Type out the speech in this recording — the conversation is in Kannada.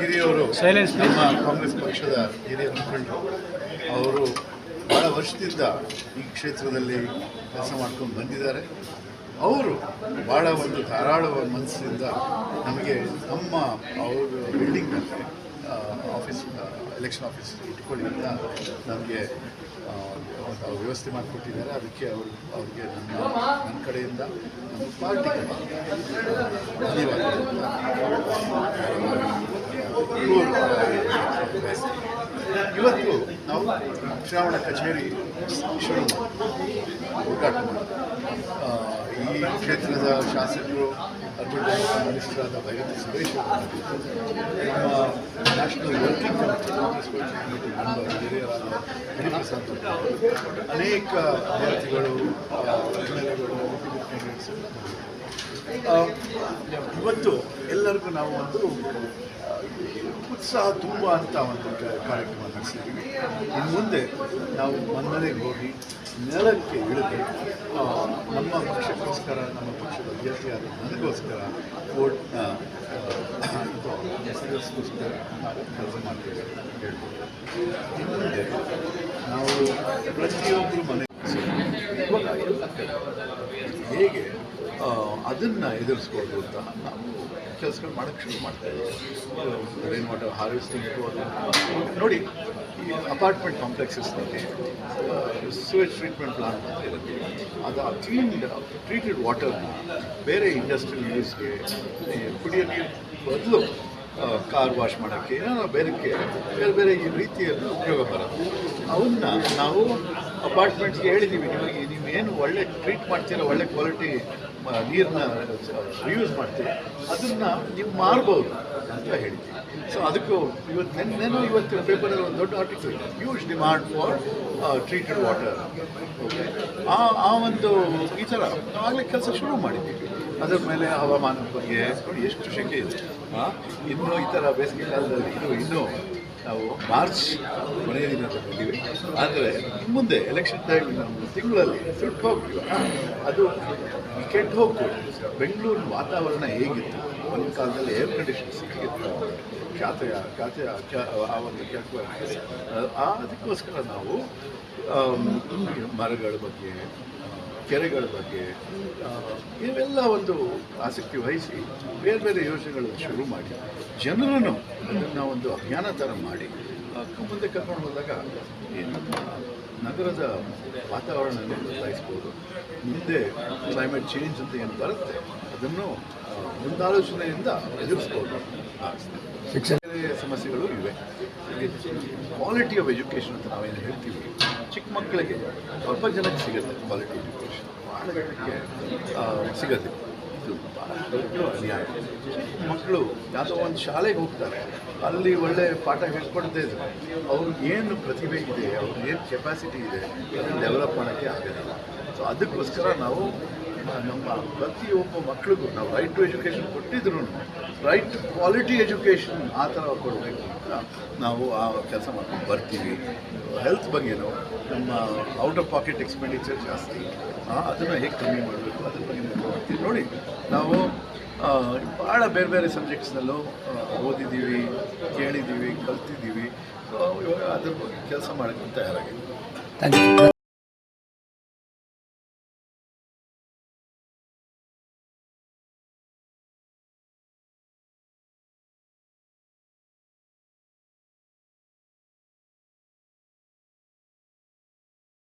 ಹಿರಿಯವರು ಅವರು ಸೈಲೆನ್ಸ್ ನಮ್ಮ ಕಾಂಗ್ರೆಸ್ ಪಕ್ಷದ ಹಿರಿಯ ಮುಖಂಡರು ಅವರು ಬಹಳ ವರ್ಷದಿಂದ ಈ ಕ್ಷೇತ್ರದಲ್ಲಿ ಕೆಲಸ ಮಾಡ್ಕೊಂಡು ಬಂದಿದ್ದಾರೆ. ಅವರು ಭಾಳ ಒಂದು ಧಾರಾಳ ಮನಸ್ಸಿಂದ ನಮಗೆ ನಮ್ಮ ಅವರು ಬಿಲ್ಡಿಂಗ್ನಲ್ಲಿ ಆಫೀಸ್ ಎಲೆಕ್ಷನ್ ಆಫೀಸ್ ಇಟ್ಕೊಂಡಿದ್ದ ನಮಗೆ ವ್ಯವಸ್ಥೆ ಮಾಡಿಕೊಟ್ಟಿದ್ದಾರೆ. ಅದಕ್ಕೆ ಅವರು ಅವ್ರಿಗೆ ನನ್ನ ನನ್ನ ಕಡೆಯಿಂದ ನಮ್ಮ ಪಾರ್ಟಿ ಧನ್ಯವಾದ ಧನ್ಯವಾದಗಳು ಇವತ್ತು ನಾವು ಚುನಾವಣಾ ಕಚೇರಿ ಶುರು ಉದ್ಘಾಟನೆ ಈ ಕ್ಷೇತ್ರದ ಶಾಸಕರು ಅರ್ಬನ್ ಡೆವಲಪ್ಮೆಂಟ್ ಮಿನಿಸ್ಟರ್ ಆದ Byrathi Suresh national working committee member, ಹಿರಿಯರಾದ ಹರಿಪ್ರಸಾದ್ ಅನೇಕ ಅಭ್ಯರ್ಥಿಗಳು ಇವತ್ತು ಎಲ್ಲರಿಗೂ ನಾವು ಒಂದು ಉತ್ಸಾಹ ತುಂಬ ಅಂತ ಒಂದು ಕಾರ್ಯಕ್ರಮ ನಡೆಸಿದ್ದೀವಿ. ಇನ್ನು ಮುಂದೆ ನಾವು ಮನೆಗೆ ಹೋಗಿ ನೆಲಕ್ಕೆ ಇಳಿದು ನಮ್ಮ ಪಕ್ಷಕ್ಕೋಸ್ಕರ, ನಮ್ಮ ಪಕ್ಷದ ಅಭ್ಯರ್ಥಿಯಾದ ನನಗೋಸ್ಕರ ವೋಟ್ ಹೆಸರಿಗೋಸ್ಕರ ನಾವು ಕೆಲಸ ಮಾಡ್ತೇವೆ ಹೇಳ್ಬೋದು. ಇನ್ನು ಮುಂದೆ ನಾವು ಪ್ರತಿಯೊಬ್ಬರು ಮನೆ ಹೇಗೆ ಅದನ್ನು ಎದುರಿಸ್ಬೋದು ಅಂತ ನಾವು ಕೆಲಸಗಳು ಮಾಡೋಕ್ಕೆ ಶುರು ಮಾಡ್ತಾ ಇದ್ದೀವಿ. ರೈನ್ ವಾಟರ್ ಹಾರ್ವೆಸ್ಟಿಂಗ್ ನೋಡಿ, ಈ ಅಪಾರ್ಟ್ಮೆಂಟ್ ಕಾಂಪ್ಲೆಕ್ಸಸ್ನಲ್ಲಿ ಸ್ವೇಜ್ ಟ್ರೀಟ್ಮೆಂಟ್ ಪ್ಲಾಂಟ್ ಅಂತ ಇರುತ್ತೆ. ಅದು ಕ್ಲೀನ್ ಟ್ರೀಟೆಡ್ ವಾಟರ್ನ ಬೇರೆ ಇಂಡಸ್ಟ್ರಿಯಲ್ ಯೂಸ್ಗೆ ಕುಡಿಯೋ ನೀರು ಬದಲು ಕಾರ್ ವಾಶ್ ಮಾಡೋಕ್ಕೆ ಏನೋ ಬೇರೆಕ್ಕೆ, ಬೇರೆ ಬೇರೆ ಈ ರೀತಿಯಲ್ಲಿ ಉಪಯೋಗ ಬರೋದು ಅವನ್ನ ನಾವು ಅಪಾರ್ಟ್ಮೆಂಟ್ಸ್ಗೆ ಹೇಳಿದ್ದೀವಿ ನಿಮಗೆ ನೀವೇನು ಒಳ್ಳೆ ಟ್ರೀಟ್ ಮಾಡ್ತೀರ, ಒಳ್ಳೆ ಕ್ವಾಲಿಟಿ ನೀರನ್ನ ರಿಯೂಸ್ ಮಾಡ್ತೀವಿ. ಅದನ್ನು ನೀವು ಮಾರ್ಬೋದು ಅಂತ ಹೇಳ್ತೀವಿ. ಸೊ ಅದಕ್ಕೂ ಇವತ್ತು ನೆನ್ನೆನೂ ಇವತ್ತಿನ ಪೇಪರಲ್ಲಿ ಒಂದು ದೊಡ್ಡ article huge demand for treated water okay ಆ ಆ ಒಂದು ಈ ಥರ ಆಗಲೇ ಕೆಲಸ ಶುರು ಮಾಡಿದ್ದೀವಿ. ಅದರ ಮೇಲೆ ಹವಾಮಾನದ ಬಗ್ಗೆ ಎಷ್ಟು ಶೆಕೆ ಇದೆ. ಇನ್ನೂ ಈ ಥರ ಬೇಸಿಗೆ ಕಾಲದಲ್ಲಿ ಇದು ಇನ್ನೂ ನಾವು ಮಾರ್ಚ್ ಕೊನೆಯ ದಿನ ತಗೊಂಡಿವಿ ಆದರೆ ಮುಂದೆ ಎಲೆಕ್ಷನ್ ಟೈಮ್ ನಾವು ತಿಂಗಳಲ್ಲಿ ಸುಟ್ಟು ಹೋಗ್ತೀವಿ. ಅದು ಕೆಟ್ಟು ಹೋಗ್ತು ಬೆಂಗಳೂರಿನ ವಾತಾವರಣ ಹೇಗಿತ್ತು? ಒಂದು ಕಾಲದಲ್ಲಿ ಏರ್ ಕಂಡೀಷನ್ ಸಿಕ್ಕಿತ್ತು ಖ್ಯಾತೆಯ ಖ್ಯಾತೆಯ ಖ್ಯಾ ಆ ಒಂದು ಖ್ಯಾತ ಅದಕ್ಕೋಸ್ಕರ ನಾವು ಮರಗಳ ಬಗ್ಗೆ ಕೆರೆಗಳ ಬಗ್ಗೆ ಇವೆಲ್ಲ ಒಂದು ಆಸಕ್ತಿ ವಹಿಸಿ ಬೇರೆ ಬೇರೆ ಯೋಜನೆಗಳನ್ನು ಶುರು ಮಾಡಿ. ಜನರನ್ನು ಅದನ್ನು ಒಂದು ಅಭಿಯಾನ ಥರ ಮಾಡಿ. ಮುಂದೆ ಕರ್ಕೊಂಡು ನಮ್ಮ ನಗರದ ವಾತಾವರಣವನ್ನು ಬದಲಾಯಿಸ್ಬೋದು. ಮುಂದೆ ಕ್ಲೈಮೇಟ್ ಚೇಂಜ್ ಅಂತ ಏನು ಬರುತ್ತೆ, ಅದನ್ನು ಮುಂದಾಲೋಚನೆಯಿಂದ ಎದುರಿಸ್ಬೋದು. ಶಿಕ್ಷಣ ಸಮಸ್ಯೆಗಳು ಇವೆ. ಕ್ವಾಲಿಟಿ ಆಫ್ ಎಜುಕೇಷನ್ ಅಂತ ನಾವೇನು ಹೇಳ್ತೀವಿ, ಚಿಕ್ಕ ಮಕ್ಕಳಿಗೆ ಸ್ವಲ್ಪ ಜನಕ್ಕೆ ಸಿಗುತ್ತೆ ಕ್ವಾಲಿಟಿ ಎಜುಕೇಷನ್ ಸಿಗತ್ತೆ. ಇದು ಅನ್ಯಾಯ. ಚಿಕ್ಕ ಮಕ್ಕಳು ಯಾವುದೋ ಒಂದು ಶಾಲೆಗೆ ಹೋಗ್ತಾರೆ, ಅಲ್ಲಿ ಒಳ್ಳೆ ಪಾಠ ಹೇಳ್ಕೊಡ್ತಾ ಇದ್ರು. ಅವ್ರಿಗೆ ಏನು ಪ್ರತಿಭೆ ಇದೆ ಅವ್ರಿಗೆ ಏನು ಕೆಪಾಸಿಟಿ ಇದೆ, ಅದನ್ನು ಡೆವಲಪ್ ಮಾಡೋಕ್ಕೆ ಆಗೋದಿಲ್ಲ ಸೊ ಅದಕ್ಕೋಸ್ಕರ ನಾವು ನಮ್ಮ ಪ್ರತಿಯೊಬ್ಬ ಮಕ್ಕಳಿಗೂ ನಾವು ರೈಟ್ ಟು ಎಜುಕೇಷನ್ ಕೊಟ್ಟಿದ್ರು ರೈಟ್ ಕ್ವಾಲಿಟಿ ಎಜುಕೇಷನ್ ಆ ಥರ ಕೊಡಬೇಕು ಅಂತ ನಾವು ಆ ಕೆಲಸ ಮಾಡ್ಕೊಂಡು ಬರ್ತೀವಿ. ಹೆಲ್ತ್ ಬಗ್ಗೆನೂ ನಮ್ಮ ಔಟ್ ಆಫ್ ಪಾಕೆಟ್ ಎಕ್ಸ್ಪೆಂಡಿಚರ್ ಜಾಸ್ತಿ. ಅದನ್ನು ಹೇಗೆ ಕಮ್ಮಿ ಮಾಡಬೇಕು, ಅದ್ರ ಬಗ್ಗೆ ನಾವು ಮಾಡ್ತೀವಿ ನೋಡಿ, ನಾವು ಭಾಳ ಬೇರೆ ಬೇರೆ ಸಬ್ಜೆಕ್ಟ್ಸ್ನಲ್ಲೂ ಓದಿದ್ದೀವಿ, ಕೇಳಿದ್ದೀವಿ, ಕಲ್ತಿದ್ದೀವಿ. ಇವಾಗ ಅದ್ರ ಬಗ್ಗೆ ಕೆಲಸ ಮಾಡೋಕ್ಕೆ ತಯಾರಾಗಿದ್ದೀವಿ.